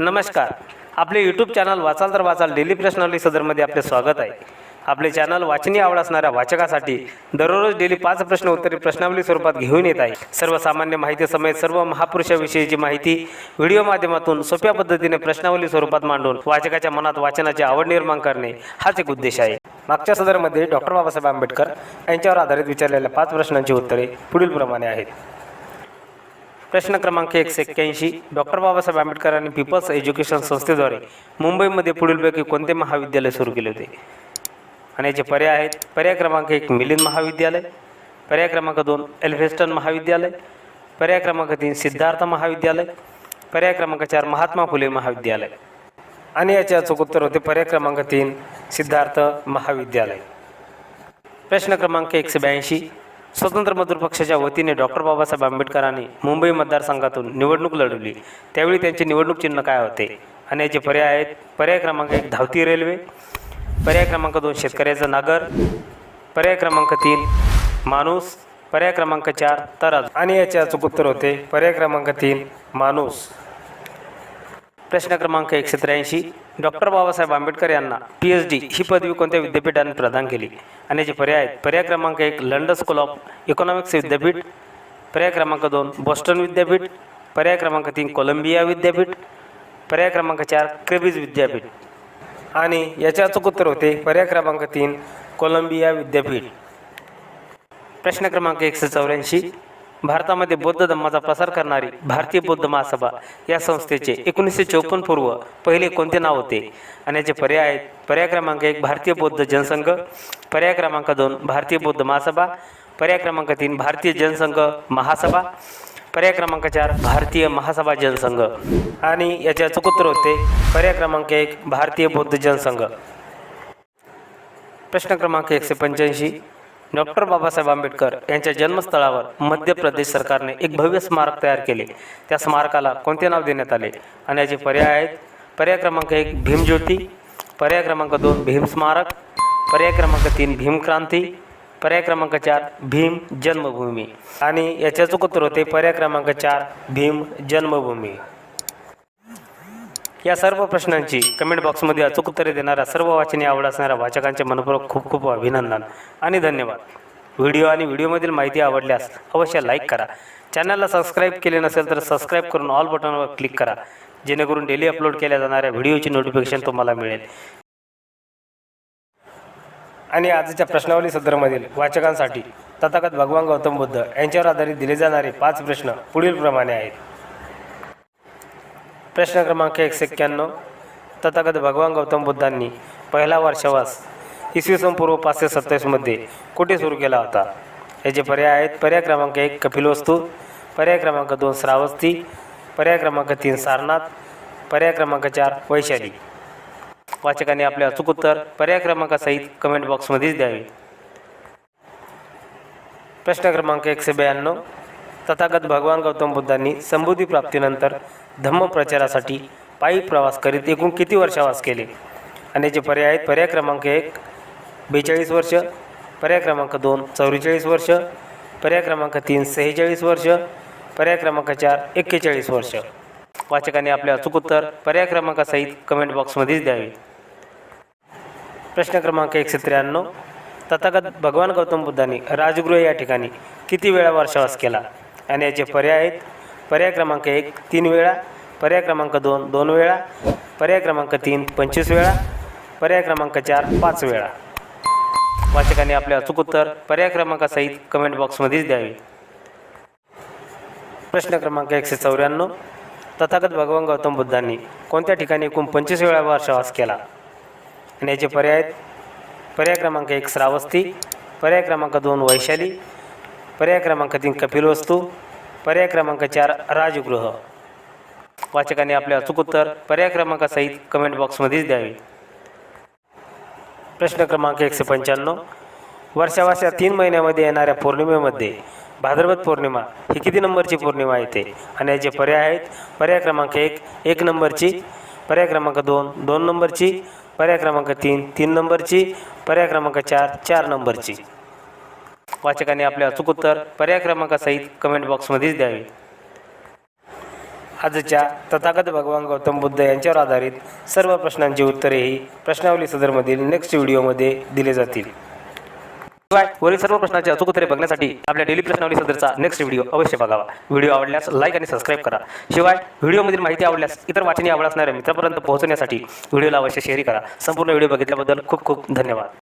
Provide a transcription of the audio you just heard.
नमस्कार. आपले YouTube channel वाचाल तर वाचाल डेली प्रश्नावली सदरमध्ये आपले स्वागत आहे. आपले चॅनल वाचनीय आवड असणाऱ्या वाचकासाठी दररोज डेली पाच प्रश्न उत्तरे प्रश्नावली स्वरूपात घेऊन येत आहे. सर्वसामान्य माहिती समेत सर्व महापुरुषाविषयीची माहिती व्हिडिओ माध्यमातून सोप्या पद्धतीने प्रश्नावली स्वरूपात मांडून वाचकाच्या मनात वाचनाची आवड निर्माण करणे हाच एक उद्देश आहे. मागच्या सदरमध्ये डॉक्टर बाबासाहेब आंबेडकर यांच्यावर आधारित विचारलेल्या पाच प्रश्नांची उत्तरे पुढीलप्रमाणे आहेत. प्रश्न क्रमांक एकशे एक्क्याऐंशी. डॉक्टर बाबासाहेब आंबेडकर आणि पीपल्स एज्युकेशन संस्थेद्वारे मुंबईमध्ये पुढीलपैकी कोणते महाविद्यालय सुरू केले होते? आणि याचे पर्याय आहेत. पर्याय क्रमांक एक मिलिंद महाविद्यालय. पर्याय क्रमांक दोन एल्फेस्टन महाविद्यालय. पर्याय क्रमांक तीन सिद्धार्थ महाविद्यालय. पर्याय क्रमांक चार महात्मा फुले महाविद्यालय. आणि याचे अचूक उत्तर होते पर्याय क्रमांक तीन सिद्धार्थ महाविद्यालय. प्रश्न क्रमांक एकशे ब्याऐंशी. स्वतंत्र मजूर पक्षाच्या वतीने डॉक्टर बाबासाहेब आंबेडकरांनी मुंबई मतदारसंघातून निवडणूक लढवली. त्यावेळी त्यांचे निवडणूक चिन्ह काय होते? आणि याचे पर्याय आहेत. पर्याय क्रमांक एक धावती रेल्वे. पर्याय क्रमांक दोन शेतकऱ्याचं नागर. पर्याय क्रमांक तीन माणूस. पर्याय क्रमांक चार तराजू. आणि याचे अचूक उत्तर होते. पर्याय क्रमांक तीन माणूस. प्रश्न क्रमांक एकशे त्र्याऐंशी. डॉक्टर बाबासाहेब आंबेडकर यांना पी एच डी ही पदवी कोणत्या विद्यापीठाने प्रदान केली? आणि याचे पर्याय आहेत. पर्याय क्रमांक एक लंडन स्कूल ऑफ इकॉनॉमिक्स विद्यापीठ. पर्याय क्रमांक दोन बॉस्टन विद्यापीठ. पर्याय क्रमांक तीन कोलंबिया विद्यापीठ. पर्याय क्रमांक चार क्रेबीज विद्यापीठ. आणि याचे अचूक उत्तर होते पर्याय क्रमांक तीन कोलंबिया विद्यापीठ. प्रश्न क्रमांक एकशे चौऱ्याऐंशी. भारतामध्ये बौद्ध धम्माचा प्रसार करणारी भारतीय बौद्ध महासभा या संस्थेचे एकोणीसशे चौपन्न पूर्व पहिले कोणते नाव होते? आणि याचे पर्याय आहेत. पर्याय क्रमांक एक भारतीय बौद्ध जनसंघ. पर्याय क्रमांक दोन भारतीय बौद्ध महासभा. पर्याय क्रमांक तीन भारतीय जनसंघ महासभा. पर्याय क्रमांक चार भारतीय महासभा जनसंघ. आणि याचे अचूक होते. पर्याय क्रमांक एक भारतीय बौद्ध जनसंघ. प्रश्न क्रमांक एकशे पंच्याऐंशी. डॉक्टर बाबासाहेब आंबेडकर यांच्या जन्मस्थळावर मध्य प्रदेश सरकारने एक भव्य स्मारक तयार केले. त्या स्मारकाला कोणते नाव देण्यात आले? आणि याचे पर्याय आहेत? पर्याय क्रमांक एक भीमज्योती. पर्याय क्रमांक दोन भीम स्मारक. पर्याय क्रमांक तीन भीमक्रांती पर्याय क्रमांक चार भीम जन्मभूमी. आणि याचे अचूक उत्तर होते पर्याय क्रमांक चार भीम जन्मभूमी. या सर्व प्रश्नांची कमेंट बॉक्समध्ये अचूक उत्तरे देणाऱ्या सर्व वाचने आवड असणाऱ्या वाचकांचे मनपूर्वक खूप खूप अभिनंदन आणि धन्यवाद. व्हिडिओ आणि व्हिडिओमधील माहिती आवडल्यास अवश्य लाईक करा. चॅनलला सबस्क्राईब केले नसेल तर सबस्क्राईब करून ऑल बटनवर क्लिक करा. जेणेकरून डेली अपलोड केल्या जाणाऱ्या व्हिडिओची नोटिफिकेशन तुम्हाला मिळेल. आणि आजच्या प्रश्नावली सदरमधील वाचकांसाठी तथागत भगवान गौतम बुद्ध यांच्यावर आधारित दिले जाणारे पाच प्रश्न पुढीलप्रमाणे आहेत. प्रश्न क्रमांक एकशे एक्क्याण्णव. तथागत भगवान गौतम बुद्धांनी पहिला वर्षावास इसवी सन पूर्व पाचशे सत्तावीसमध्ये कुठे सुरू केला होता? याचे पर्याय आहेत. पर्याय क्रमांक एक कपिलवस्तू पर्याय क्रमांक दोन श्रावस्ती. पर्याय क्रमांक तीन सारनाथ. पर्याय क्रमांक चार वैशाली. वाचकांनी आपले अचूक उत्तर पर्याय क्रमांकासहित कमेंट बॉक्समध्येच द्यावे. प्रश्न क्रमांक एकशे ब्याण्णव. तथागत भगवान गौतम बुद्धांनी संबुद्धी प्राप्तीनंतर धम्म प्रचारासाठी पायी प्रवास करीत एकूण किती वर्षावास केले? आणि याचे पर्याय आहेत. पर्याय क्रमांक एक बेचाळीस वर्ष. पर्याय क्रमांक दोन चौवेचाळीस वर्ष. पर्याय क्रमांक तीन सेहेचाळीस वर्ष. पर्याय क्रमांक चार एक्केचाळीस वर्ष. वाचकांनी आपले अचूक उत्तर पर्याय क्रमांकासहित कमेंट बॉक्समध्येच द्यावे. प्रश्न क्रमांक एकशे त्र्याण्णव. तथागत भगवान गौतम बुद्धांनी राजगृह या ठिकाणी किती वेळा वर्षावास केला? आणि याचे पर्याय आहेत. पर्याय क्रमांक एक तीन वेळा. पर्याय क्रमांक दोन दोन वेळा. पर्याय क्रमांक तीन पंचवीस वेळा. पर्याय क्रमांक चार पाच वेळा. वाचकांनी आपले अचूक उत्तर पर्याय क्रमांकासहित कमेंट बॉक्समध्येच द्यावे. प्रश्न क्रमांक एकशे चौऱ्याण्णव. तथागत भगवान गौतम बुद्धांनी कोणत्या ठिकाणी एकूण पंचवीस वेळा वर्षवास केला? आणि याचे पर्याय आहेत. पर्याय क्रमांक एक श्रावस्ती. पर्याय क्रमांक दोन वैशाली. पर्याय क्रमांक तीन कपिलवस्तू. पर्याय क्रमांक चार राजगृह. वाचकाने आपले अचूक उत्तर पर्याय क्रमांकासहित कमेंट बॉक्समध्येच द्यावे. प्रश्न क्रमांक एकशे पंच्याण्णव. वर्षावास तीन महिन्यामध्ये येणाऱ्या पौर्णिमेमध्ये भाद्रपद पौर्णिमा ही किती नंबरची पौर्णिमा येते? आणि याचे पर्याय आहेत. पर्याय क्रमांक एक एक नंबरची. पर्याय क्रमांक दोन दोन नंबरची. पर्याय क्रमांक तीन तीन नंबरची. पर्याय क्रमांक चार चार नंबरची. वाचकाने आपले अचूक उत्तर पर्याय क्रमांकासहित कमेंट बॉक्समध्येच द्यावे. आजच्या तथागत भगवान गौतम बुद्ध यांच्यावर आधारित सर्व प्रश्नांची उत्तरेही प्रश्नावली सदरमधील नेक्स्ट व्हिडिओमध्ये दिले जातील. शिवाय वरील सर्व प्रश्नांची अचूक उत्तरे बघण्यासाठी आपल्या डेली प्रश्नावली सदरचा नेक्स्ट व्हिडिओ अवश्य बघावा. व्हिडिओ आवडल्यास लाईक आणि सबस्क्राईब करा. शिवाय व्हिडिओमधील माहिती आवडल्यास इतर वाचनी आवड असणाऱ्या मित्रापर्यंत पोहोचण्यासाठी व्हिडिओला अवश्य शेअर करा. संपूर्ण व्हिडिओ बघितल्याबद्दल खूप खूप धन्यवाद.